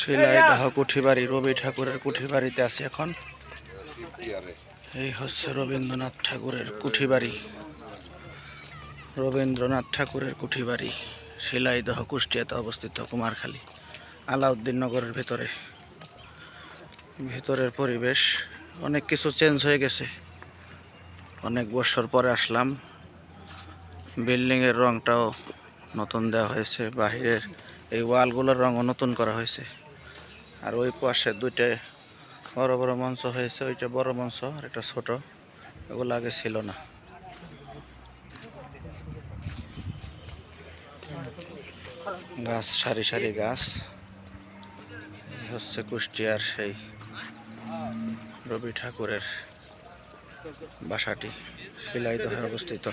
শিলাইদহ কুঠিবাড়ি রবি ঠাকুরের কুঠিবাড়িতে আছে এখন। এই হচ্ছে রবীন্দ্রনাথ ঠাকুরের কুঠিবাড়ি। রবীন্দ্রনাথ ঠাকুরের কুঠিবাড়ি শিলাইদহ কুষ্টিয়াতে অবস্থিত কুমারখালী আলাউদ্দিন নগরের ভেতরে। ভেতরের পরিবেশ অনেক কিছু চেঞ্জ হয়ে গেছে। অনেক বছর পরে আসলাম। বিল্ডিংয়ের রংটাও নতুন দেওয়া হয়েছে বাহিরের এই ওয়ালগুলোর রঙও নতুন করা হয়েছে। আর ওই পাশে দুইটা বড় বড় মঞ্চ হয়েছে, ওইটা বড় মঞ্চ আর একটা ছোট। এগুলো আগে ছিল না। গাছ, সারি সারি গাছ। হচ্ছে কুষ্টিয়ার সেই রবি ঠাকুরের বাসাটি শিলাইদহে অবস্থিত।